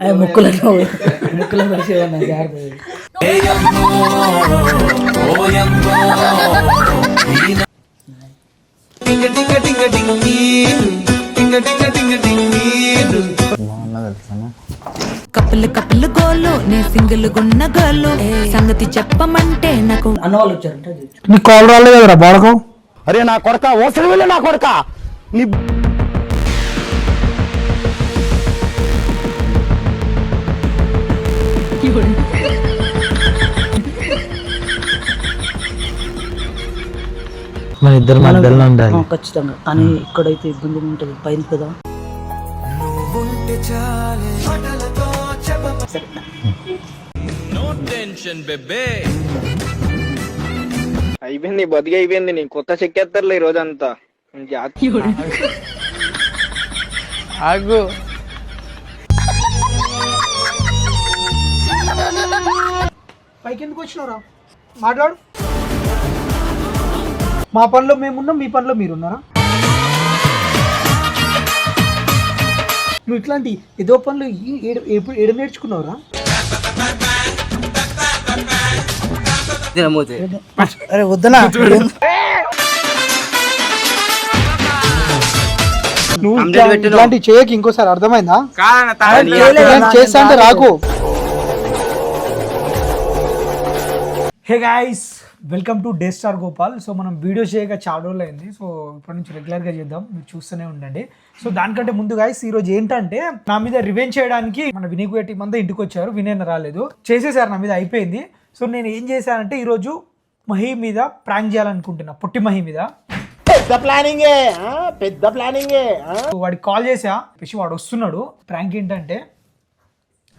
ముక్కులో బాగున్నది తెలుసా కప్పులు కప్పులు గోలు నే సింగిల్ గున్న గోలు. సంగతి చెప్పమంటే నాకు అన్న వాళ్ళు వచ్చారంట. నీ కాల్ రాలేదు కదరా బాడకం? అరే నా కొడక ఓసరి వెళ్ళి నా కొడక. నీ మన ఇద్దరు మధ్యలో ఉండాలి. ఖచ్చితంగా. కానీ ఇక్కడైతే ఇబ్బంది ఉంటుంది? పైన కదా? అయిపోయింది బతికి అయిపోయింది. నీ కొత్త చెక్కేస్తారులే ఈ రోజంతా. జాతి ఆగు. పైకి ఎందుకు వచ్చినారా? మాట్లాడు. మా పనిలో మేమున్నాం మీ పనిలో మీరున్నారా? నువ్వు ఇట్లాంటి ఏదో పనులు ఎప్పుడు ఏడు నేర్చుకున్నావురా? అరే వద్దనా నువ్వు ఇట్లా- ఇట్లాంటివి చేయకి ఇంకోసారి అర్థమైందా? చేస్తా అంటే రాకు. Hey guys welcome to day star Gopal so మనం వీడియో చేయక చాలా రోజులు అయింది. సో ఇప్పటి నుంచి రెగ్యులర్గా చేద్దాం. మీరు చూస్తూనే ఉండండి. సో దానికంటే ముందు గాయస్ ఈ రోజు ఏంటంటే నా మీద రివెంజ్ చేయడానికి మన వినయ్ టీం అంతా ఇంటికి వచ్చారు. వినయ్ రాలేదు. చేసేసారు నా మీద అయిపోయింది. సో నేను ఏం చేశానంటే ఈరోజు మహి మీద ప్రాంక్ చేయాలనుకుంటున్నా. పొట్టి మహి మీద. పెద్ద ప్లానింగే? పెద్ద ప్లానింగే వాడికి కాల్ చేసా చెప్పేసి వాడు వస్తున్నాడు. ప్రాంక్ ఏంటంటే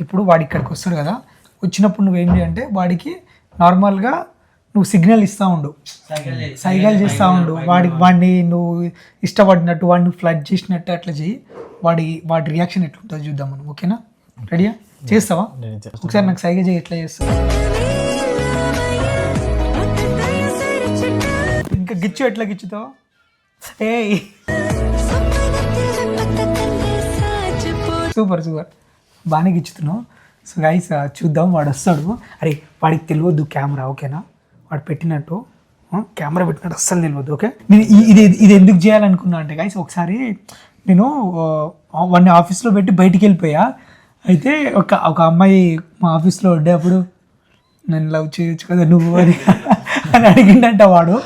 ఇప్పుడు వాడు ఇక్కడికి వస్తాడు కదా. వచ్చినప్పుడు నువ్వేంటి అంటే వాడికి నార్మల్గా నువ్వు సిగ్నల్ ఇస్తూ ఉండు. సైగల్ చేస్తూ ఉండు. వాడి వాడిని నువ్వు ఇష్టపడినట్టు వాడిని ఫ్లడ్ చేసినట్టు అట్లా చెయ్యి వాడి వాడి రియాక్షన్ ఎట్లుంటుందో చూద్దాం మనం ఓకేనా? రెడీయా? చేస్తావా? ఒకసారి నాకు సైగ చేయి ఎట్లా చేస్తావా? ఇంకా గిచ్చు ఎట్లా గిచ్చుతావా? ఏయ్. Super super. బాగానే గిచ్చుతున్నావు. సో గైస్ చూద్దాం వాడు వస్తాడు. అరే వాడికి తెలియద్దు కెమెరా ఓకేనా వాడు పెట్టినట్టు కెమెరా పెట్టినట్టు అస్సలు తెలియదు ఓకే నేను ఇది ఇది ఎందుకు చేయాలనుకున్నా అంటే గైస్ ఒకసారి నేను వాడిని ఆఫీస్లో పెట్టి బయటికి వెళ్ళిపోయా. అయితే ఒక ఒక అమ్మాయి మా ఆఫీస్లో ఉండేప్పుడు నన్ను లవ్ చేయొచ్చు కదా నువ్వు? అని అని అడిగిండంట వాడు.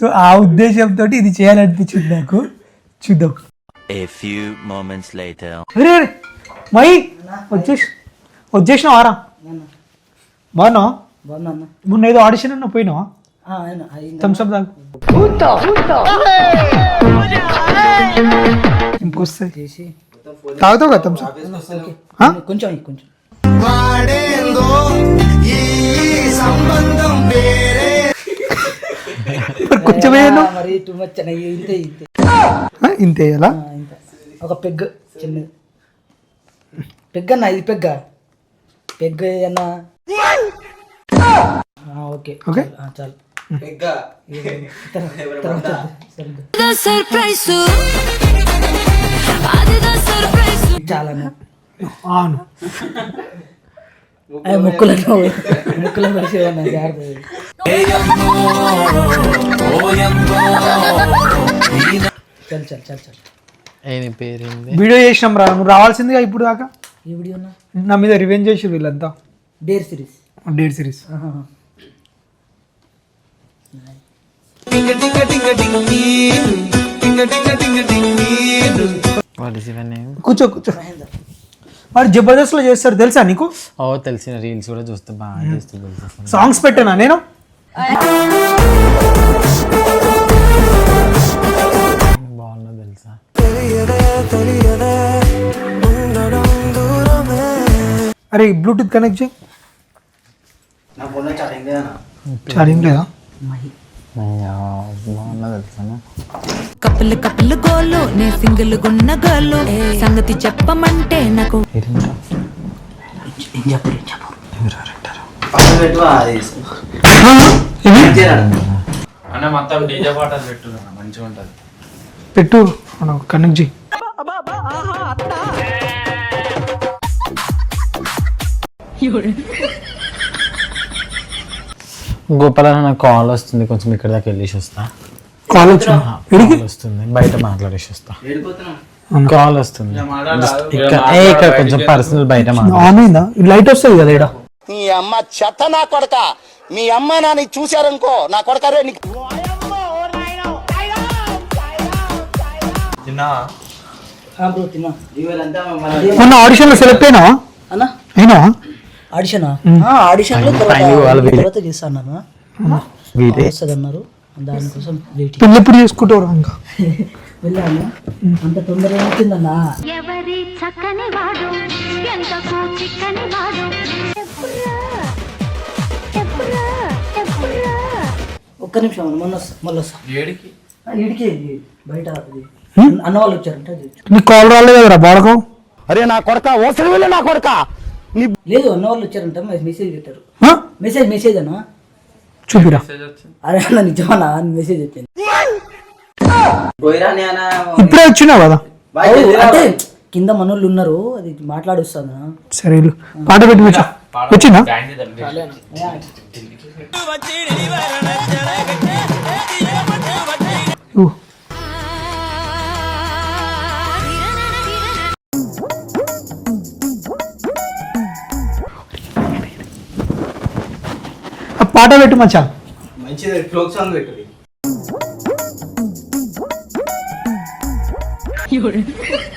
సో ఆ ఉద్దేశంతో ఇది చేయాలనిపించింది నాకు. చూద్దాం. A few moments later. అరే మై వచ్చేసి వచ్చేసిన వారా బాగున్నావా? మొన్న ఏదో ఆడిషన్ అన్న పోయినావా? అయింది. థమ్స్అప్ దాకా ఇంకొస్తాయి తాగుతావు కదా థమ్స్అప్ ఆ? కొంచెం కొంచెం. మరి కొంచెం వేయను ఆ, మరి టూ మచ్ ఇంతే ఇంతే. ఇంతే ఎలా? ఆ, ఇంత. ఒక పెగ్ చిన్నది. పెగ్ అన్న ఇది పెగ్గ పెగ్ అన్న. ఆ, ఓకే. ఓకే. ఆ, చాలు. చాలన్న. అవును అది ముక్కులలో ముక్కులో పరిశీలన జాగ్రత్త చల్ చల్ చల్ చల్. ఏని పేరేంది? వీడియో చేసినాం రా నువ్వు రావాల్సిందిగా ఇప్పుడు దాకా. ఈ వీడియోనా నా? మీద రివెంజ్ చేసి వీళ్ళంతా. డేర్ సిరీస్ డేట్ సిరీస్ కూర్చో కూర్చో. వాడు జబర్దస్త్లో చేస్తాడు తెలుసా నీకు? ఓ తెలిసిన రీల్స్ కూడా చూస్తే బాగా చేస్తూ సాంగ్స్ పెట్టానా నేను? తెలుసా? అరే బ్లూటూత్ కనెక్ట్ చేయి. ఛార్జింగ్ లేదా? కప్పులు కప్పులు గోలు నే సింగిల్ గున్న గోలు. సంగతి చెప్పమంటే నాకు అన్న మొత్తం డీజే పాటలు మంచిగా ఉంటది. పెట్టు. మనం కనెక్ట్ చేయి గోపాల నాకు కాల్ వస్తుంది కొంచెం ఇక్కడ దాకా వెళ్ళేసి వస్తా. కాల్ వస్తుంది బయట మాట్లాడేసి వస్తా. కాల్ వస్తుంది. ఇక్కడ కొంచెం పర్సనల్ బయట మాట్లాడ. లైట్ వస్తుంది కదా ఇక్కడ మీ అమ్మ చెత్త నా కొడక. మీ అమ్మ నాని చూశారనుకో నా కొడక రే నీకు. మొన్న ఆడిషన్లో సెలెక్ట్ అయినావా? అన్నా. అయినావా? ఆడిషనా? ఆడిషన్లో తర్వాత చేస్తాను వస్తుంది అన్నారు దానికోసం పెళ్ళి ఎప్పుడు చేసుకుంటారు ఇంకా? వెళ్ళాను. అంత తొందరగా అవుతుందన్నా ఎవరి చక్కని వాడు? ఎంతకు చిక్కని వాడు? ఒక్క నిమిషం అన్న మొన్న మళ్ళీ ఈడికి ఇది. బయట అన్న వాళ్ళు వచ్చారంట. నీకు కాల్ రాలేదు కదరా బాడకం? అరే నా కొడక ఓసరి వెళ్ళి నా కొడక. లేదు అన్న వాళ్ళు వచ్చారంట మెసేజ్ పెట్టారు? మెసేజ్ మెసేజ్ అన్న? చూపిరా. అరే అన్న నిజమన్నా? అని మెసేజ్ వచ్చింది ఇప్పుడే వచ్చినావు కదా? అంటే కింద మనోళ్ళు ఉన్నారు అది మాట్లాడుస్తాను? సరే వెళ్ళు. పాట పెట్టి వచ్చా వచ్చిందా? ఊ. పాట పెట్టు మచ్చా. మంచిది క్లోక్ సాంగ్ పెట్టు.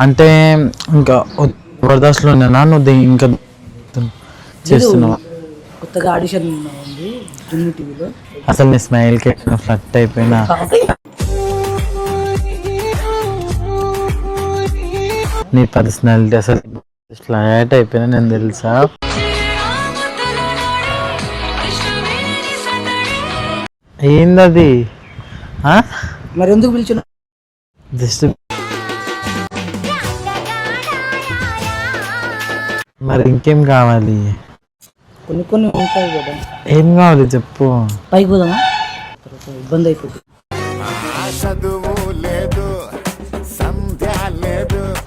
అంటే ఇంకా జబర్దస్త్లో నేనా నువ్వు ఇంకా చేస్తున్నావు? కొత్తగా ఆడిషన్ టీవీలో. అసలు నీ స్మైల్కి ఫ్లట్ అయిపోయినా నీ పర్సనాలిటీ అసలు ఫ్లాట్ అయిపోయినా నేను తెలుసా? ఏందది? మరి ఎందుకు పిలిచిన జస్ట్ మరి ఇంకేం కావాలి? కొన్ని కొన్ని ఉంటాయి కదా. ఏం కావాలి చెప్పు. పైకి పోదామా? ఇబ్బంది అయిపోతుంది.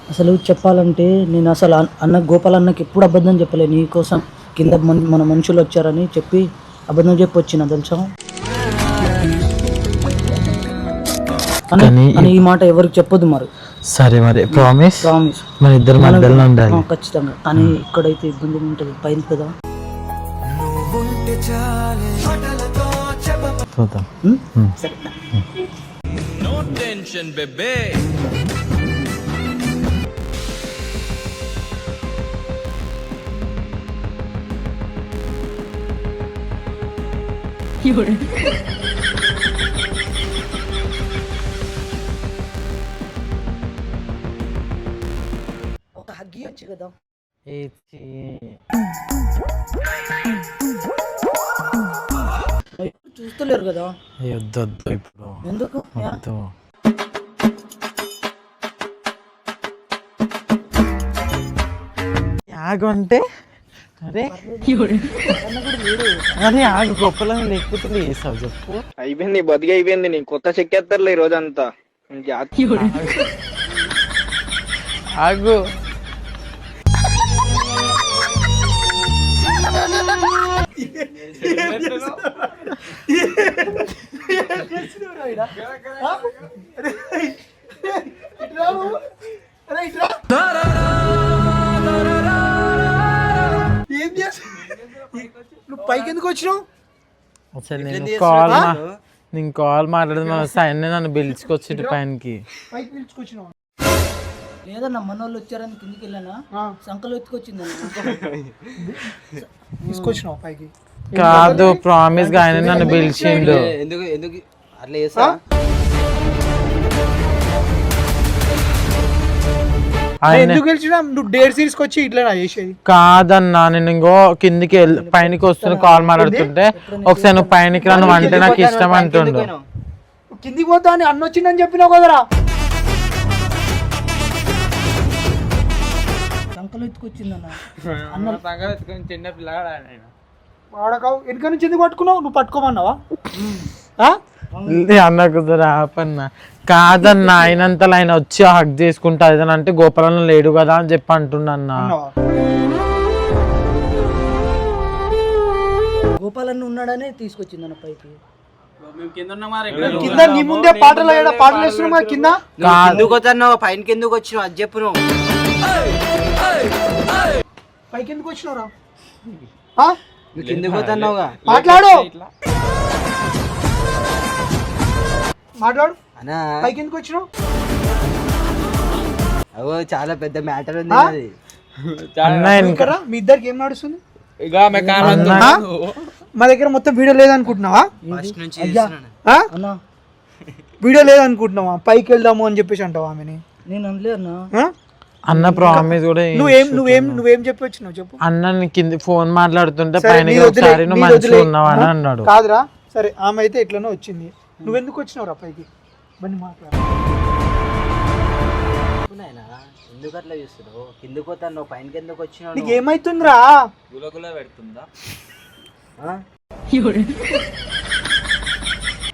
అసలు చెప్పాలంటే నేను అసలు అన్- అన్న గోపాల్ అన్నకి ఎప్పుడు అబద్ధం చెప్పలే నీ కోసం కింద మన మన మనుషులు వచ్చారని చెప్పి అబద్ధం చెప్పి వచ్చిన తెలుసా? కానీ- అని ఈ మాట ఎవరికి చెప్పొద్దు మరి. సరే మరి ప్రామిస్ ప్రామిస్ మన ఇద్దరు మధ్యలో ఉండాలి ఖచ్చితంగా. కానీ ఇక్కడైతే ఇబ్బంది ఉంటుంది? పైన కదా? చూద్దాం. సరే ఒక కదా చూస్తలేరు కదా. ఏ వద్దు వద్దు ఇప్పుడు. ఎందుకు? వద్దు. ఆగు అంటే అరే. అరే ఆగు గొప్పలం లేకపోతే వేసావు చెప్పు. అయిపోయింది బతికి అయిపోయింది నీ కొత్త చెక్కేస్తారులే ఈ రోజంతా. జాతి. ఆగు. ఏం చేస్తా నువ్వు పైకి ఎందుకు వచ్చినావు అసలు నేను కాల్ నేను కాల్ మాట్లాడుతున్నా సైన్ నన్ను పిలుచుకొచ్చి పైనకి. పైకి పిలుచుకొచ్చినావు. లేదన్నా మన వాళ్ళు వచ్చారని కిందికి వెళ్ళానా? సంకలు ఎత్తుకొచ్చిందన్న తీసుకొచ్చినావు పైకి? కాదు ప్రామిస్గా ఆయన నన్ను పిలిచిండు. ఎందుకు? ఎందుకు? అట్లా చేస్తా? ఆయన ఎందుకు గెలిచినా నువ్వు డేర్ సిరీస్ వచ్చి ఇట్లా నా చేసేది? కాదన్నా నేను ఇంకో కిందికి వెళ్ళి పైనకి వస్తున్న కాల్ మాట్లాడుతుంటే ఒకసారి నువ్వు పైనకి రా నువ్వు అంటే నాకు ఇష్టం అంటుండు. కిందికి పోతా అని అన్న వచ్చిందని చెప్పినావు కదరా? సంకలు ఎత్తుకొచ్చిందన్న వాడకావు. వెనక నుంచి ఎందుకు పట్టుకున్నావు? నువ్వు పట్టుకోమన్నావా? ఆ? అన్న కుదర ఆపన్న. కాదన్న ఆయనంతలో ఆయన వచ్చి హక్ చేసుకుంటా ఏదైనా అంటే గోపాలను లేడు కదా అని చెప్పి అంటున్నా? గోపాలన్న ఉన్నాడనే తీసుకొచ్చిందన్న పైకి. కింద నీ ముందే పాటలు పాటలు వేస్తున్నావు కదా? కింద ఎందుకు వద్దన్నావు పైనకి ఎందుకు వచ్చినావు? అది చెప్పు నువ్వు. పైకి ఎందుకు వచ్చినావురా? ఆ? నువ్వు కిందకు వద్దన్నావుగా మాట్లాడు! మాట్లాడు. అన్నా. పైకి ఎందుకు వచ్చినావు? అవో చాలా పెద్ద మ్యాటర్ ఉంది ఆ? అది అన్న వెనక ఇక్కడ మీ ఇద్దరికి ఏం నడుస్తుంది? ఆ? మా దగ్గర మొత్తం వీడియో లేదనుకుంటున్నావా? ఫస్ట్ నుంచి చేస్తున్నాను. ఆ? అన్న. వీడియో లేదనుకుంటున్నావా? పైకి వెళ్దాము అని చెప్పేసి అంటావా ఆమెని? నేను అనలే అన్న ఆ? అన్న ప్రామిస్ కూడా ఏం నువ్వేం నువ్వేం నువ్వేం చెప్పి వచ్చినావు చెప్పు. అన్న కింద ఫోన్ మాట్లాడుతుంటే పైన ఒకసారి నువ్వు మంచిగా. ఉన్నావా? అని? అన్నాడు. కాదురా. సరే ఆమె అయితే ఇట్లనే వచ్చింది. నువ్వెందుకు వచ్చినావురా పైకి? బండి మాట్లాడు. నాయనా, ఎందుకు అట్లా చూస్తున్నావు? కిందకు వద్దన్నావు పైనకి ఎందుకు వచ్చినావు నీకు ఏమైతుందిరా ఆ?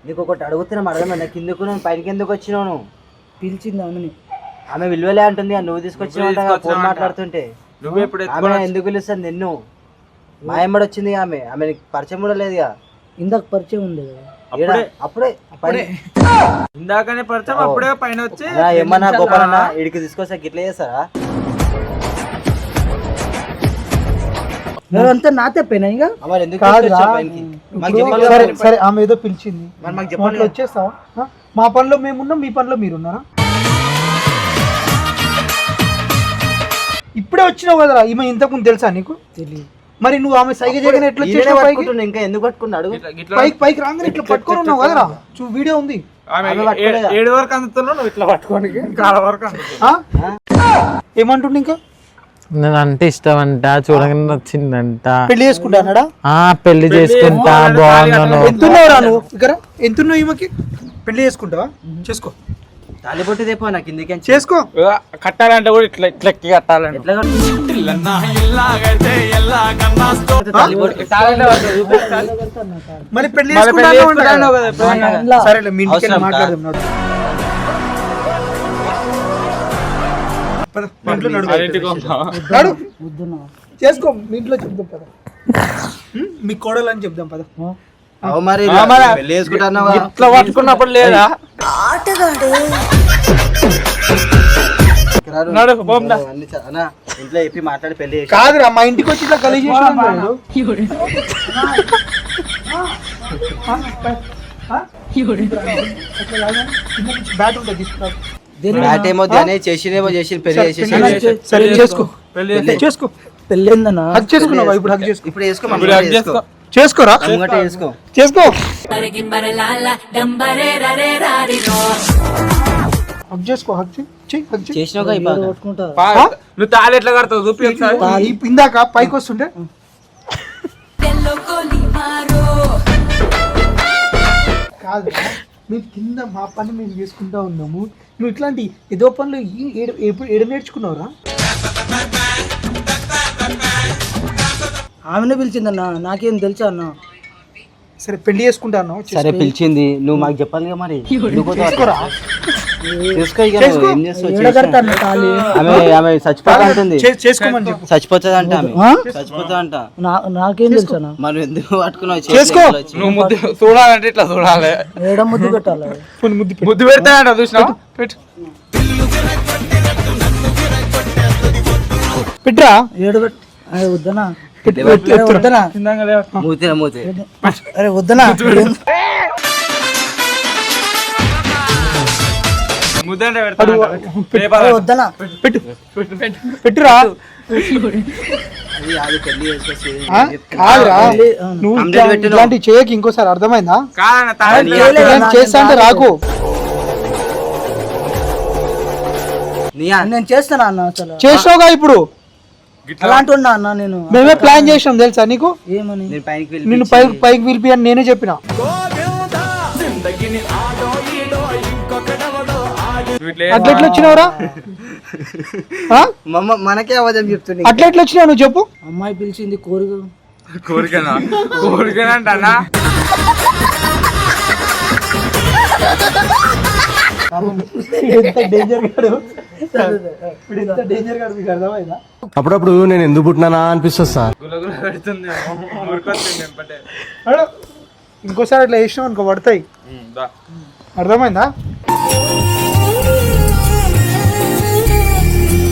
నీకు ఒకటి అడుగుతున్నాం అడగమన్నా కిందకు నువ్వు పైనకి ఎందుకు వచ్చినావు నువ్వు? పిలిచింది ఆమెని. ఆమె విలువలే అంటుంది ఆ నువ్వు తీసుకొచ్చినావు ఫోన్ మాట్లాడుతుంటే. ఆమె ఎందుకు పిలుస్తుంది నిన్ను? మా ఎమ్మడి వచ్చింది ఆమె. ఆమె పరిచయం కూడా లేదుగా ఇందాక పరిచయం ఉంది కదా. ఈడ, అప్పుడే పైన- ఇందాకనే పరిచయం అప్పుడే పైన వచ్చి ఏమన్నా గోపాలన్న ఇడికి తీసుకొస్తా గిట్ల చేస్తారా? అంతా నా తెప్పేనా ఇంకా? మరి ఎందుకు కాదురా. తీసుకొచ్చావు పైనకి? మాకు ఇప్పుడు చెప్పాలి సరే ఆమె ఏదో పిలిచింది. మరి మాకు నువ్వు చెప్పాలి అట్లా వచ్చేస్తావా? ఆ? మా పనిలో మేమున్నాం మీ పనిలో మీరున్నారా? ఇప్పుడే వచ్చినావు కదరా ఈమె ఇంతకుముందు తెలుసా నీకు? తెలియదు మరి నువ్వు ఆమె సైగ చేయగానే ఎట్లా వచ్చేసావు పైకి? ఇంకా ఎందుకు పట్టుకున్నాడు పైకి పైకి రాగానే ఇట్లా పట్టుకొని ఉన్నావు కదరా? చూ వీడియో ఉంది? ఏడు వరకు అందుతున్నావు నువ్వు ఇట్లా పట్టుకోని కాల వరకు? ఏమంటుండే ఇంకా? నేను అంటే ఇష్టం అంట చూడగానే నచ్చిందంట. పెళ్ళి చేసుకుంటా అన్నాడా? ఆ పెళ్ళి చేసుకుంటా బాగున్నాను. ఎంతున్నావురా నువ్వు? ఇక్కడ ఎంతున్నావు ఈమెకి? పెళ్ళి చేసుకుంటావా? చేసుకో. తాలిబొట్టు తెపో నాకు చేసుకో. కట్టాలంటే కూడా ఇట్లా ఇట్లా ఎక్కి కట్టాలంటే. ఎట్లా మరి పెళ్ళి. సరేలే మీ ఇంటికి మాట్లాడదాం చేసుకో మీ ఇంట్లో చెప్దాం పద? మీ కోడలు అని చెప్దాం పద. మరి ఇట్లా పట్టుకున్నప్పుడు లేదా? ఇంట్లో చెప్పి మాట్లాడి పెళ్ళి కాదురా మా ఇంటికి వచ్చి ఇట్లా కలిసి బ్యాట్ ఉంటుంది తీసుకురా బ్యాట్ ఏమో అని చేసినేమో చేసి పెళ్ళి చేసేసి సరే చేసుకో. చేసుకో. హక్ చేసుకున్నావా? ఇప్పుడు హక్ చేసుకో. ఇప్పుడు వేసుకో ముంగట వేసుకో చేసుకోరా? చేసుకో. హక్ చేసుకో హక్ నువ్వు తాళి ఎట్లా కడతావు? చూపి ఒకసారి. ఈ- ఇందాక పైకి వస్తుంటే. కాదు మేము కింద మా పని మేము చేసుకుంటా ఉన్నాము. నువ్వు ఇట్లాంటి ఏదో పనులు ఎప్పుడు ఏడు నేర్చుకున్నావురా? ఆమెనే పిలిచిందన్న నాకేం తెలుసా అన్న? సరే పెళ్ళి చేసుకుంటా అన్నావు సరే పిలిచింది. నువ్వు మాకు చెప్పాలిగా మరి. ఎందుకు పోతావు అట్లా? చేసుకోరా చేసుకో ఇక నువ్వు. ఏం చేస్తావు? చేసుకో. ఏడగడతాను తాళి. ఆమె చేసుకోమని చెప్పు. చచ్చిపోతుంది అంట ఆమె. ఆ? చచ్చిపోతా అంట. నా చేం తెలుసా మనం ఎందుకు పట్టుకున్నావు? చేసుకో. చేతిలో వచ్చి? నువ్వు ముద్దు చూడాలంటే ఇట్లా చూడాలి. ఏడ ముద్దు పెట్టాలి? కొన్ని ముద్దు పెట్టు. ముద్దు పెడతానంట చూసినావా? పెట్టు. పెట్టురా ఏడు పెట్ అరే వద్దనా వద్దనా మూతిన మూతి అరే వద్దనా వద్దనా పెట్టు పెట్టురా? కాదురా. నువ్వు. ఇట్లాంటివి చేయకి ఇంకోసారి అర్థమైందా? చేస్తా అంటే నేను రాకు. నీయా. నేను చేస్తానా అన్న అసలు? చేసావుగా ఇప్పుడు? అలాంటి ఉన్నా అన్న నేను. మేమే ప్లాన్ చేసినాం తెలుసా నీకు? ఏమని? నిన్ను పైకి పైకి పిలిపి అని నేనే చెప్పిన. అట్లా ఎట్లా వచ్చినావురా? మనకే అవధం చెప్తుంది. అట్లా ఎట్లా వచ్చినావు నువ్వు చెప్పు. అమ్మాయి పిలిచింది కోరిక. కోరికనా? కోరికనంట అన్న ఎంత డేంజర్ గాడు. ఇప్పుడు ఎంత డేంజర్ గాడు మీకు అర్థమైందా? అప్పుడప్పుడు నేను ఎందుకు పుట్టినానా అనిపిస్తుంది సార్. ఇంకోసారి అట్లా వేసినావు అనుకో పడతాయి. అర్థమైందా?